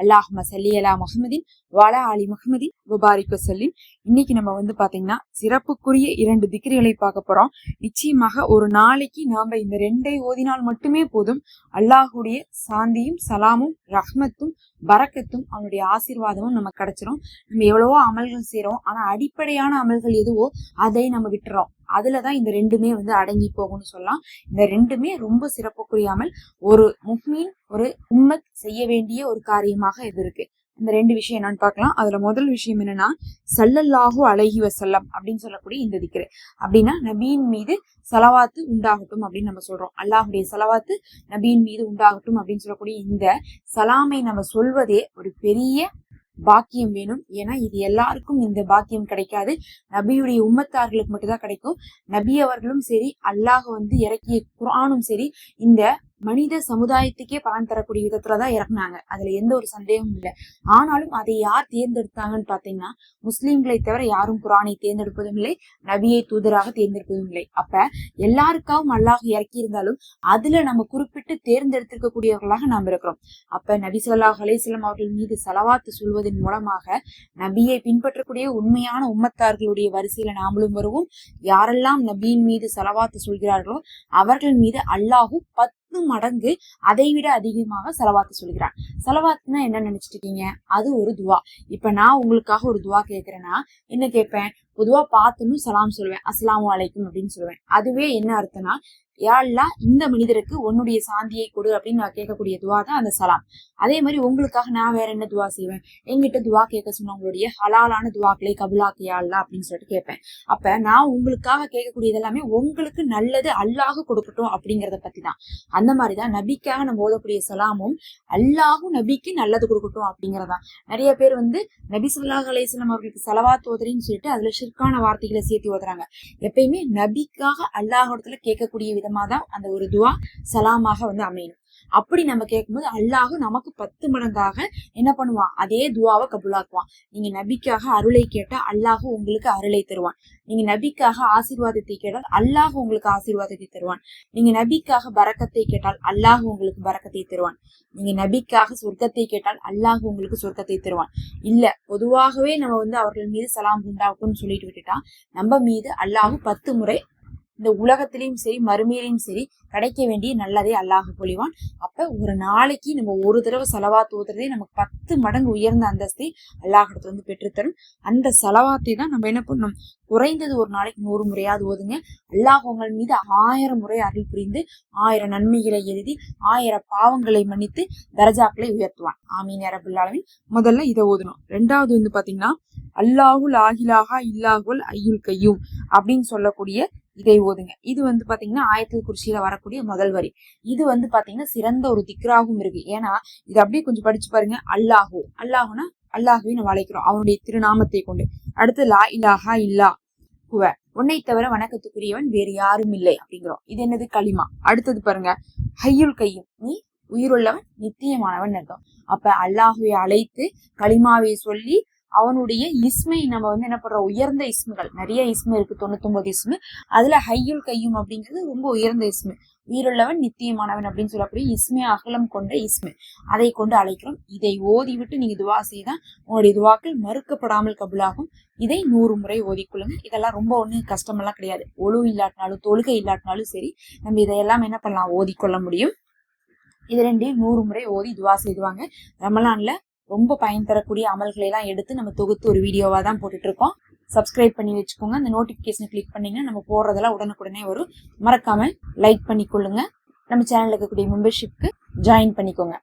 அல்லாஹ் மசல்லி அலா முகமதின் வாலா அலி முகமதின் முபாரிக்கு வசல்லின் இன்னைக்கு நம்ம வந்து பாத்தீங்கன்னா சிறப்புக்குரிய இரண்டு திக்ரிகளை பார்க்க போறோம். நிச்சயமாக ஒரு நாளைக்கு நாம இந்த ரெண்டை ஓதினால் மட்டுமே போதும். அல்லாஹுடைய சாந்தியும் சலாமும் ரஹ்மத்தும் பரக்கத்தும் அவனுடைய ஆசீர்வாதமும் நமக்கு கிடைச்சிரும். நம்ம எவ்வளவோ அமல்கள் செய்யறோம் ஆனா அடிப்படையான அமல்கள் எதுவோ அதை நம்ம விட்டுறோம். அதுலதான் இந்த ரெண்டுமே வந்து அடங்கி போகும்னு சொல்லலாம். இந்த ரெண்டுமே ரொம்ப சிறப்பு அமல் ஒரு முஹ்மீன் ஒரு உம்மத் செய்ய வேண்டிய ஒரு காரியமாக இது இருக்கு. இந்த ரெண்டு விஷயம் என்னன்னு பார்க்கலாம். அதுல முதல் விஷயம் என்னன்னா சல்லல்லாஹு அழகி வசல்லம் அப்படின்னு சொல்லக்கூடிய இந்த திக்ரு. அப்படின்னா நபியின் மீது சலவாத்து உண்டாகட்டும் அப்படின்னு நம்ம சொல்றோம். அல்லாஹுடைய சலவாத்து நபியின் மீது உண்டாகட்டும் அப்படின்னு சொல்லக்கூடிய இந்த சலாமை நம்ம சொல்வதே ஒரு பெரிய பாக்கியம் வேணும். ஏன்னா இது எல்லாருக்கும் இந்த பாக்கியம் கிடைக்காது. நபியுடைய உம்மத்தார்களுக்கு மட்டும்தான் கிடைக்கும். நபி அவர்களும் சரி அல்லாஹ் வந்து இறக்கிய குரானும் சரி இந்த மனித சமுதாயத்துக்கே பலன் தரக்கூடிய விதத்துலதான் இறக்குனாங்க. அதுல எந்த ஒரு சந்தேகமும் இல்லை. ஆனாலும் அதை யார் தேர்ந்தெடுத்தாங்கன்னு பாத்தீங்கன்னா முஸ்லீம்களை தவிர யாரும் குரானை தேர்ந்தெடுப்பதும் இல்லை நபியை தூதராக தேர்ந்தெடுப்பதும் இல்லை. அப்ப எல்லாருக்காகவும் அல்லாஹ் இறக்கி இருந்தாலும் அதுல நம்ம குறிப்பிட்டு தேர்ந்தெடுத்திருக்கக்கூடியவர்களாக நாம் இருக்கிறோம். அப்ப நபி சொல்லாஹ் அலேஸ்லாம் அவர்கள் மீது செலவாத்து சொல்வதன் மூலமாக நபியை பின்பற்றக்கூடிய உண்மையான உம்மத்தார்களுடைய வரிசையில நாமளும் வருவோம். யாரெல்லாம் நபியின் மீது செலவாத்து சொல்கிறார்களோ அவர்கள் மீது அல்லாஹும் பத்து மடங்கு அதை விட அதிகமாக செலவாத்து சொல்கிறான் செலவாத்துனா என்ன நினைச்சிட்டு இருக்கீங்க? அது ஒரு துவா. இப்ப நான் உங்களுக்காக ஒரு துவா கேட்கிறேன்னா என்ன கேட்பேன்? பொதுவா பார்த்தனும் சலாம் சொல்லுவேன் அஸ்லாம் வலைக்கும் அப்படின்னு சொல்லுவேன். அதுவே என்ன அர்த்தம்னா யாழ்லா இந்த மனிதருக்கு உன்னுடைய சாந்தியை கொடு அப்படின்னு நான் கேட்கக்கூடிய துவா தான் அந்த சலாம். அதே மாதிரி உங்களுக்காக நான் வேற என்ன துவா செய்வேன்? எங்கிட்ட துவா கேட்க சொன்னவங்களுடைய ஹலாலான துவாக்களை கபுலாக்கு யாழ்லா அப்படின்னு சொல்லிட்டு கேட்பேன். அப்ப நான் உங்களுக்காக கேட்கக்கூடியது எல்லாமே உங்களுக்கு நல்லது அல்லாஹ் கொடுக்கட்டும் அப்படிங்கறத பத்தி தான் அந்த மாதிரிதான் நபிக்காக நம்ம ஓதக்கூடிய சலாமும் அல்லாஹும் நபிக்கு நல்லது கொடுக்கட்டும் அப்படிங்கறதான். நிறைய பேர் வந்து நபி சொல்லாஹ் அலையம் அவர்களுக்கு செலவா தோதரின்னு சொல்லிட்டு அதுல ஷிர்கான வார்த்தைகளை சேர்த்து ஓதுறாங்க. எப்பயுமே நபிக்காக அல்லாஹிடத்துல கேட்கக்கூடிய விதமா தான் அந்த ஒரு துவா சலாமாக வந்து அமையணும். அப்படி நம்ம கேட்கும்போது அல்லாஹும் நமக்கு பத்து மடங்காக என்ன பண்ணுவான்? அதே துவாவை கபுலாக்குவான். நீங்க நபிக்காக அருளை கேட்டா அல்லாஹ் உங்களுக்கு அருளை தருவான். நீங்க நபிக்காக ஆசீர்வாதத்தை கேட்டால் அல்லாஹ் உங்களுக்கு ஆசீர்வாதத்தை தருவான். நீங்க நபிக்காக பறக்கத்தை கேட்டால் அல்லாஹ் உங்களுக்கு பறக்கத்தை தருவான். நீங்க நபிக்காக சொர்க்கத்தை கேட்டால் அல்லாஹ் உங்களுக்கு சொர்க்கத்தை தருவான். இல்ல பொதுவாகவே நம்ம வந்து அவர்கள் மீது சலாம் உண்டாகும்னு சொல்லிட்டு விட்டுட்டா நம்ம மீது அல்லாஹ் பத்து முறை இந்த உலகத்திலையும் சரி மறுமையிலையும் சரி கிடைக்க வேண்டிய நல்லதே அல்லாஹ் பொழிவான் அப்ப ஒரு நாளைக்கு நம்ம ஒரு தடவை செலவாத்து தூத்துறதே நமக்கு பத்து மடங்கு உயர்ந்த அந்தஸ்தை அல்லாஹிடத்துல வந்து பெற்றுத்தரும். அந்த செலவாத்தை தான் நம்ம என்ன பண்ணணும்? குறைந்தது ஒரு நாளைக்கு நூறு முறையாவது ஓதுங்க. அல்லாஹ் உங்கள் மீது ஆயிரம் முறை அருள் புரிந்து ஆயிரம் நன்மைகளை எழுதி ஆயிரம் பாவங்களை மன்னித்து தரஜாக்களை உயர்த்துவான். ஆமீன் அரபுல்லாலமின் முதல்ல இதை ஓதணும். ரெண்டாவது வந்து பாத்தீங்கன்னா அல்லாஹுல் ஆஹிலாஹா இல்லாஹுல் ஐயுல் கையும் அப்படின்னு சொல்லக்கூடிய இதை ஓதுங்க. இது வந்து பாத்தீங்கன்னா ஆயத்தில் குறிச்சியில வரக்கூடிய முதல் வரி. இது வந்து பாத்தீங்கன்னா சிறந்த ஒரு திக்ராகவும் இருக்கு. ஏன்னா இது அப்படியே கொஞ்சம் படிச்சு பாருங்க. அல்லாஹு. அல்லாஹுனா அல்லாஹுவை நம்ம அழைக்கிறோம். அவனுடைய திருநாமத்தை கொண்டு. அடுத்து லா இல்லாஹா இல்லா. குவ. உன்னை தவிர வணக்கத்துக்குரியவன் வேறு யாரும் இல்லை அப்படிங்கிறோம். இது என்னது? களிமா. அடுத்தது பாருங்க. ஹையுல் கையும். நீ உயிருள்ளவன் நித்தியமானவன் அர்த்தம். அப்ப அல்லாஹுவை அழைத்து களிமாவை சொல்லி அவனுடைய இஸ்மை நம்ம வந்து என்ன பண்றோம்? உயர்ந்த இஸ்முகள். நிறைய இஸ்மு இருக்கு. தொண்ணூத்தொன்பது இஸ்மு. அதுல ஹையுல் கையும் அப்படிங்கிறது ரொம்ப உயர்ந்த இஸ்மு. உயிருள்ளவன் நித்தியமானவன் அப்படின்னு சொல்லக்கூடிய இஸ்மே அகலம் கொண்ட இஸ்மு. அதை கொண்டு அழைக்கிறோம். இதை ஓதி விட்டு நீங்க துவா செய்தா உங்களுடைய துவாக்கள் மறுக்கப்படாமல் கபுலாகும். இதை நூறு முறை ஓதிக்கொள்ளுங்க இதெல்லாம் ரொம்ப ஒன்றும் கஷ்டமெல்லாம் கிடையாது. ஒழு இல்லாட்டினாலும் தொழுகை இல்லாட்டினாலும் சரி நம்ம இதையெல்லாம் என்ன பண்ணலாம்? ஓதிக்கொள்ள முடியும். இது ரெண்டையும் நூறு முறை ஓதி துவா செய்துவாங்க ரமலான்ல ரொம்ப பயன் தரக்கூடிய அமல்களை எல்லாம் எடுத்து நம்ம தொகுத்து ஒரு வீடியோவா தான் போட்டுட்டு இருக்கோம் சப்ஸ்கிரைப் பண்ணி வச்சுக்கோங்க. அந்த நோட்டிஃபிகேஷனை கிளிக் பண்ணீங்கன்னா நம்ம போடுறதெல்லாம் உடனுக்குடனே வரும். மறக்காம லைக் பண்ணிக்கொள்ளுங்க. நம்ம சேனல்ல இருக்கக்கூடிய மெம்பர்ஷிப்க்கு ஜாயின் பண்ணிக்கோங்க.